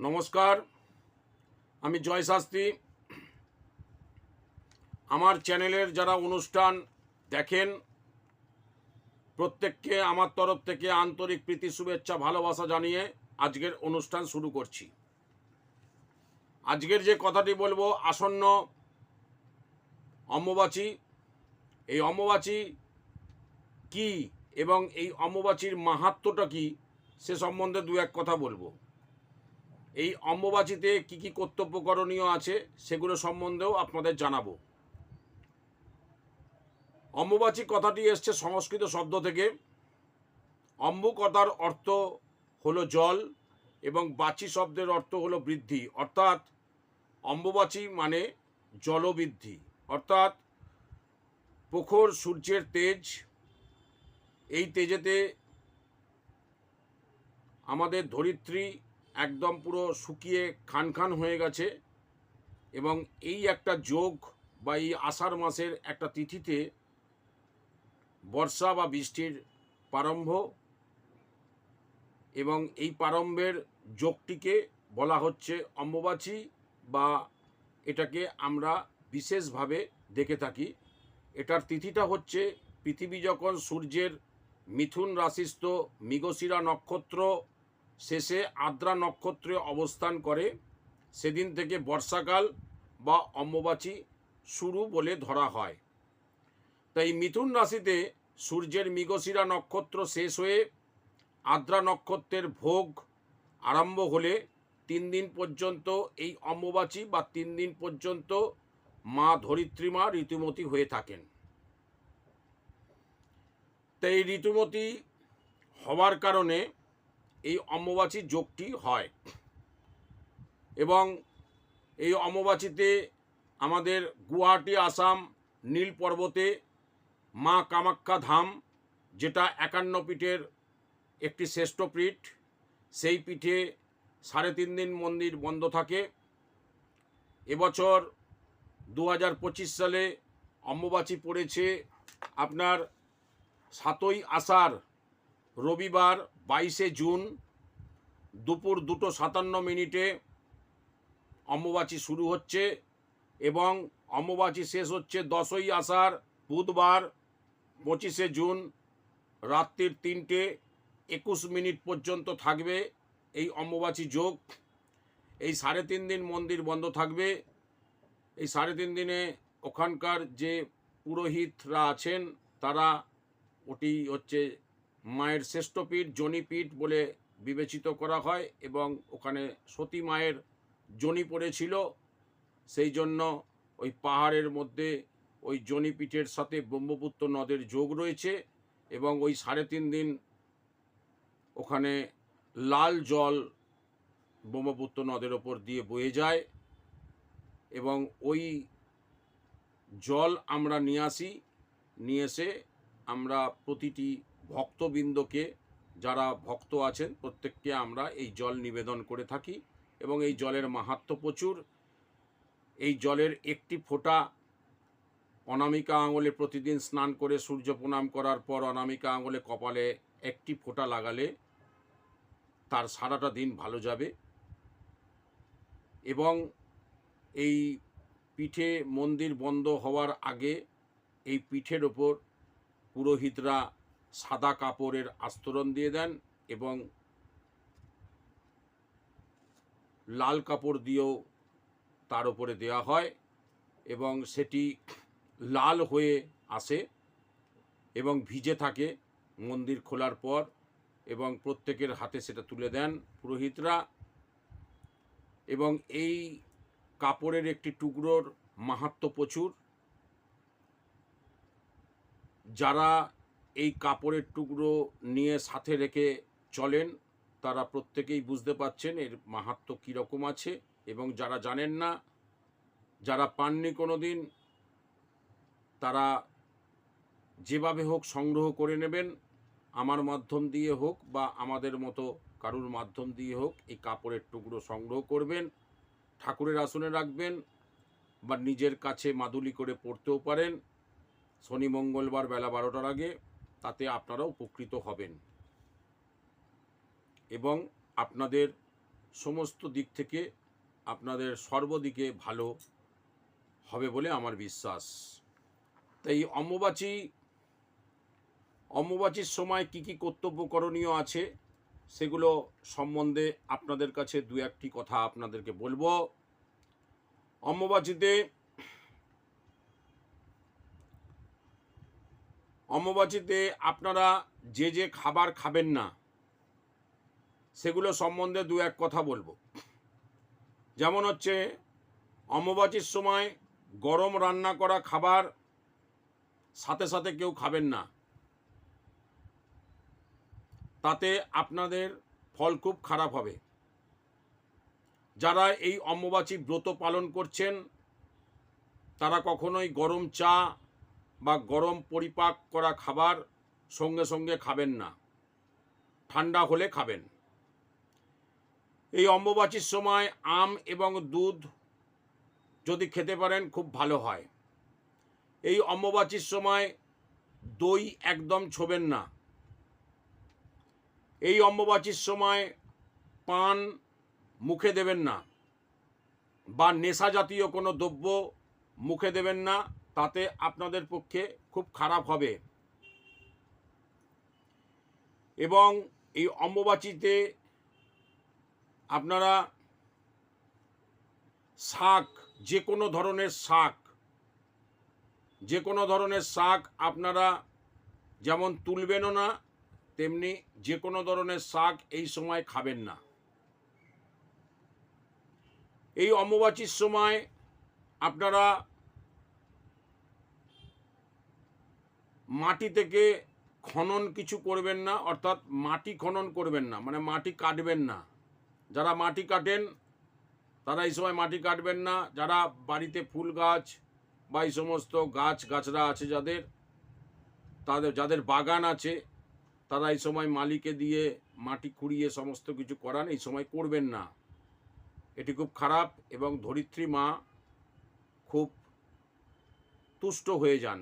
নমস্কার, আমি জয় শাস্ত্রী আমার চ্যানেলের যারা অনুষ্ঠান দেখেন, প্রত্যেককে আমার তরফ থেকে আন্তরিক প্রীতি, শুভেচ্ছা, ভালোবাসা জানিয়ে আজকের অনুষ্ঠান শুরু করছি। আজকের যে কথাটি বলব, আসন্ন অম্বুবাচী, এই অম্বুবাচী কি এবং এই অম্বুবাচীর মাহাত্ম্যটা কি, সে সম্বন্ধে দু এক কথা বলব। এই অম্বুবাচীতে কি কি কর্তব্য করণীয় আছে সেগুলো সম্বন্ধেও আপনাদের জানাব। অম্বুবাচী কথাটি এসছে সংস্কৃত শব্দ থেকে। অম্বু কথার অর্থ হলো জল এবং বাচি শব্দের অর্থ হলো বৃদ্ধি। অর্থাৎ অম্বুবাচী মানে জলবৃদ্ধি। অর্থাৎ প্রখর সূর্যের তেজ, এই তেজেতে আমাদের ধরিত্রী একদম পুরো শুকিয়ে খান খান হয়ে গেছে এবং এই একটা যোগ বা এই আষাঢ় মাসের একটা তিথিতে বর্ষা বা বৃষ্টির প্রারম্ভ এবং এই প্রারম্ভের যোগটিকে বলা হচ্ছে অম্বুবাচী বা এটাকে আমরা বিশেষভাবে দেখে থাকি। এটার তিথিটা হচ্ছে পৃথিবী যখন সূর্যের মিথুন রাশিস্থ মৃগশিরা নক্ষত্র শেষে আদ্রা নক্ষত্রে অবস্থান করে, সেদিন থেকে বর্ষাকাল বা অম্বুবাচী শুরু বলে ধরা হয়। তাই মিথুন রাশিতে সূর্যের মৃগশিরা নক্ষত্র শেষ হয়ে আদ্রা নক্ষত্রের ভোগ আরম্ভ হলে তিন দিন পর্যন্ত এই অম্বুবাচী বা তিন দিন পর্যন্ত মা ধরিত্রীমা ঋতুমতী হয়ে থাকেন। তাই ঋতুমতী হওয়ার কারণে এই অম্বুবাচী যোগটি হয়। এবং এই অম্বুবাচীতে আমাদের গুয়াহাটি, আসাম, নীল পর্বতে মা কামাখ্যা ধাম, যেটা একান্ন পীঠের একটি শ্রেষ্ঠ পীঠ, সেই পীঠে সাড়ে তিন দিন মন্দির বন্ধ থাকে। এবছর দু হাজার পঁচিশ সালে অম্বুবাচী পড়েছে আপনার সাতই আষাঢ় রবিবার বাইশে জুন দুপুর দুটো সাতান্ন মিনিটে অম্বুবাচী শুরু হচ্ছে এবং অম্বুবাচী শেষ হচ্ছে দশই আষাঢ়, বুধবার পঁচিশে জুন রাত্রির তিনটে একুশ মিনিট পর্যন্ত থাকবে এই অম্বুবাচী যোগ। এই সাড়ে তিন দিন মন্দির বন্ধ থাকবে। এই সাড়ে তিন দিনে ওখানকার যে পুরোহিতরা আছেন, তারা ওটি হচ্ছে মায়ের শ্রেষ্ঠপীঠ জনিপীঠ বলে বিবেচিত করা হয় এবং ওখানে সতী মায়ের জনি পড়েছিল। সেই জন্য ওই পাহাড়ের মধ্যে ওই জনিপীঠের সাথে ব্রহ্মপুত্র নদের যোগ রয়েছে এবং ওই সাড়ে তিন দিন ওখানে লাল জল ব্রহ্মপুত্র নদের ওপর দিয়ে বয়ে যায় এবং ওই জল আমরা নিয়ে আসি। নিয়ে এসে আমরা প্রতিটি ভক্তবৃন্দকে যারা ভক্ত আছেন, প্রত্যেককে আমরা এই জল নিবেদন করে থাকি এবং এই জলের মাহাত্ম প্রচুর। এই জলের একটি ফোঁটা অনামিকা আঙুলে প্রতিদিন স্নান করে সূর্য প্রণাম করার পর অনামিকা আঙুলে কপালে একটি ফোঁটা লাগালে তার সারাটা দিন ভালো যাবে। এবং এই পিঠে মন্দির বন্ধ হওয়ার আগে এই পিঠের ওপর পুরোহিতরা সাদা কাপড়ের আস্তরণ দিয়ে দেন এবং লাল কাপড় দিয়েও তার উপরে দেওয়া হয় এবং সেটি লাল হয়ে আসে এবং ভিজে থাকে মন্দির খোলার পর এবং প্রত্যেকের হাতে সেটা তুলে দেন পুরোহিতরা এবং এই কাপড়ের একটি টুকরোর মাহাত্ম্য প্রচুর। যারা এই কাপড়ের টুকরো নিয়ে সাথে রেখে চলেন। তারা প্রত্যেকেই বুঝতে পাচ্ছেন এর মাহাত্ম্য কীরকম আছে এবং যারা জানেন না, যারা পাননি কোনো দিন তারা যেভাবে হোক সংগ্রহ করে নেবেন, আমার মাধ্যম দিয়ে হোক বা আমাদের মতো কারুর মাধ্যম দিয়ে হোক এই কাপড়ের টুকরো সংগ্রহ করবেন, ঠাকুরের আসনে রাখবেন বা নিজের কাছে মাদুলি করে পড়তেও পারেন। শনি মঙ্গলবার বেলা বারোটার আগে তাতে আপনারা উপকৃত হবেন। এবং আপনাদের সমস্ত দিক থেকে আপনাদের সর্বদিকে ভালো হবে বলে আমার বিশ্বাস। তাই অম্বুবাচী, অম্বুবাচীর সময় কি কি কর্তব্য করণীয় আছে সেগুলো সম্বন্ধে আপনাদের কাছে দু একটি কথা আপনাদেরকে বলব। অম্বুবাচীতে অম্বুবাচীতে আপনারা যে যে খাবার খাবেন না, সেগুলো সম্বন্ধে দু এক কথা বলব। যেমন হচ্ছে, অম্বুবাচীর সময় গরম রান্না করা খাবার সাথে সাথে কেউ খাবেন না। তাতে আপনাদের ফল খুব খারাপ হবে। যারা এই অম্বুবাচী ব্রত পালন করছেন, তারা কখনোই গরম চা বা গরম পরিপাক করা খাবার সঙ্গে সঙ্গে খাবেন না। ঠান্ডা হলে খাবেন। এই অম্বুবাচীর সময় আম এবং দুধ যদি খেতে পারেন, খুব ভালো হয়। এই অম্বুবাচীর সময় দই একদম ছোবেন না। এই অম্বুবাচীর সময় পান মুখে দেবেন না বা নেশা জাতীয় কোনো দ্রব্য মুখে দেবেন না। তাতে আপনাদের পক্ষে খুব খারাপ হবে। এবং এই অম্বুবাচীতে আপনারা শাক যে কোনো ধরনের শাক যে কোনো ধরনের শাক আপনারা যেমন তুলবেনও না, তেমনি যে কোনো ধরনের শাক এই সময় খাবেন না। এই অম্বুবাচীর সময় আপনারা মাটি থেকে খনন কিছু করবেন না, অর্থাৎ মাটি খনন করবেন না মানে মাটি কাটবেন না। যারা মাটি কাটেন, তারা এই সময় মাটি কাটবেন না। যারা বাড়িতে ফুল গাছ বা এই সমস্ত গাছ গাছরা আছে যাদের, তাদের, যাদের বাগান আছে, তারা এই সময় মালিকে দিয়ে মাটি খুঁড়িয়ে সমস্ত কিছু করান, এই সময় করবেন না। এটি খুব খারাপ এবং ধরিত্রী মা খুব তুষ্ট হয়ে যান।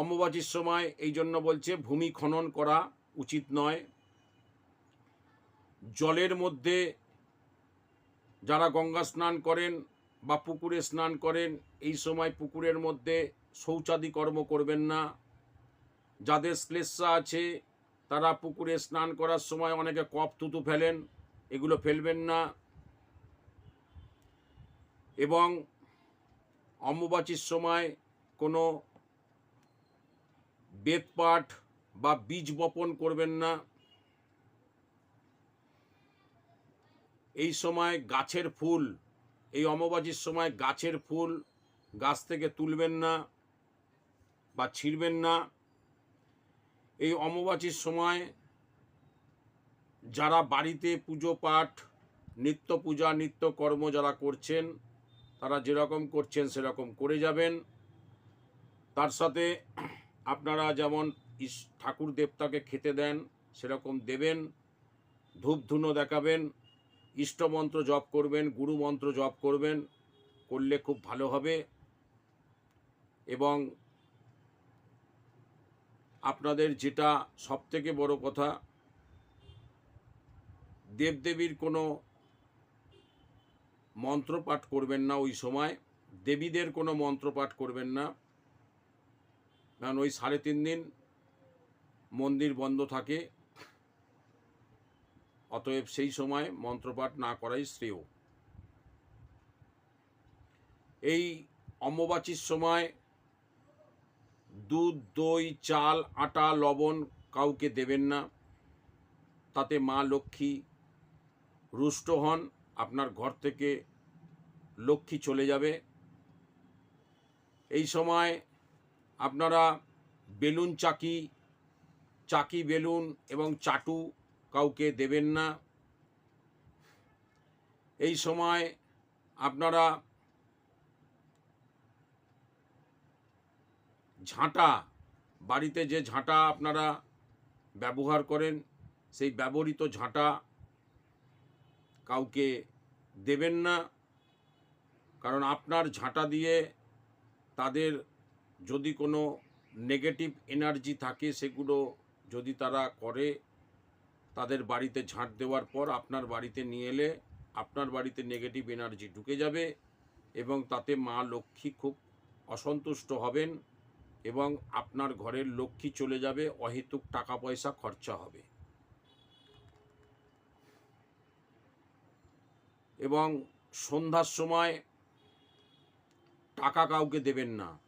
অম্বুবাচীর সময় এই জন্য বলছে, ভূমি খনন করা উচিত নয়। জলের মধ্যে যারা গঙ্গা স্নান করেন বা পুকুরে স্নান করেন, এই সময় পুকুরের মধ্যে শৌচাদি কর্ম করবেন না। যাদের শ্লেষা আছে, তারা পুকুরে স্নান করার সময় অনেকে কপ থুতু ফেলেন, এগুলো ফেলবেন না। এবং অম্বুবাচীর সময় কোনো বেদপাঠ বা বীজ বপন করবেন না। এই সময় গাছের ফুল, এই অমাবাসীর সময় গাছের ফুল গাছ থেকে তুলবেন না বা ছিঁড়বেন না। এই অমাবাসীর সময় যারা বাড়িতে পুজো পাঠ, নিত্য পূজা, নিত্য কর্ম যারা করছেন, তারা যেরকম করছেন সেরকম করে যাবেন। তার সাথে আপনারা যেমন ইস, ঠাকুর দেবতাকে খেতে দেন, সেরকম দেবেন ধূপধুনো দেখাবেন, ইষ্টমন্ত্র জপ করবেন, গুরু মন্ত্র জপ করবেন, করলে খুব ভালো হবে। এবং আপনাদের যেটা সবথেকে বড় কথা, দেবদেবীর কোনো মন্ত্রপাঠ করবেন না ওই সময়। দেবীদের কোনো মন্ত্রপাঠ করবেন না। কারণ ওই সাড়ে তিন দিন মন্দির বন্ধ থাকে। অতএব সেই সময় মন্ত্রপাঠ না করাই শ্রেয়। এই অম্বুবাচীর সময় দুধ, দই, চাল, আটা, লবণ কাউকে দেবেন না। তাতে মা লক্ষ্মী রুষ্ট হন, আপনার ঘর থেকে লক্ষ্মী চলে যাবে। এই সময় আপনারা বেলুন চাকি চাকি বেলুন এবং চাটু কাউকে দেবেন না। এই সময় আপনারা ঝাঁটা, বাড়িতে যে ঝাঁটা আপনারা ব্যবহার করেন, সেই ব্যবহৃত ঝাঁটা কাউকে দেবেন না। কারণ আপনার ঝাঁটা দিয়ে তাদের যদি কোনো নেগেটিভ এনার্জি থাকে, সেগুলো যদি তারা করে, তাদের বাড়িতে ঝাঁট দেওয়ার পর আপনার বাড়িতে নিয়ে এলে আপনার বাড়িতে নেগেটিভ এনার্জি ঢুকে যাবে এবং তাতে মা লক্ষ্মী খুব অসন্তুষ্ট হবেন এবং আপনার ঘরের লক্ষ্মী চলে যাবে, অহেতুক টাকা পয়সা খরচা হবে। এবং সন্ধ্যার সময় টাকা কাউকে দেবেন না।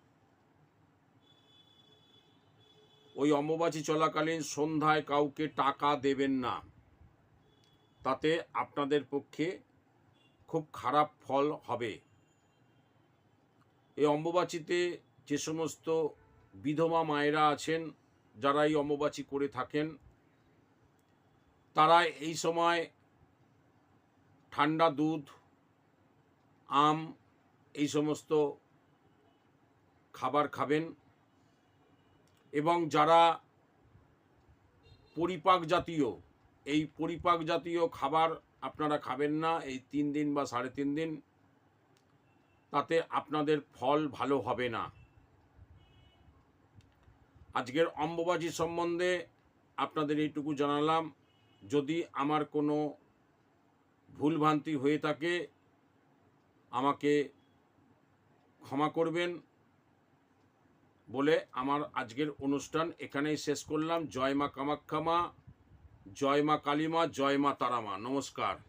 ওই অম্বুবাচী চলাকালীন সন্ধ্যায় কাউকে টাকা দেবেন না। তাতে আপনাদের পক্ষে খুব খারাপ ফল হবে। এই অম্বুবাচীতে যে সমস্ত বিধবা মায়েরা আছেন, যারা এই অম্বুবাচী করে থাকেন, তারা এই সময় ঠান্ডা দুধ, আম, এই সমস্ত খাবার খাবেন। এবং যারা পরিপাক জাতীয়, এই পরিপাক জাতীয় খাবার আপনারা খাবেন না, এই তিন দিন বা সাড়ে তিন দিন, তাতে আপনাদের ফল ভালো হবে না। আজকের অম্বুবাচী সম্বন্ধে আপনাদের এইটুকু জানালাম। যদি আমার কোনো ভুলভ্রান্তি হয়ে থাকে, আমাকে ক্ষমা করবেন। বলে আমার আজকের অনুষ্ঠান এখানেই শেষ করলাম। জয় মা কামাক্ষা মা, জয় মা কালী মা, জয় মা তারা মা। নমস্কার।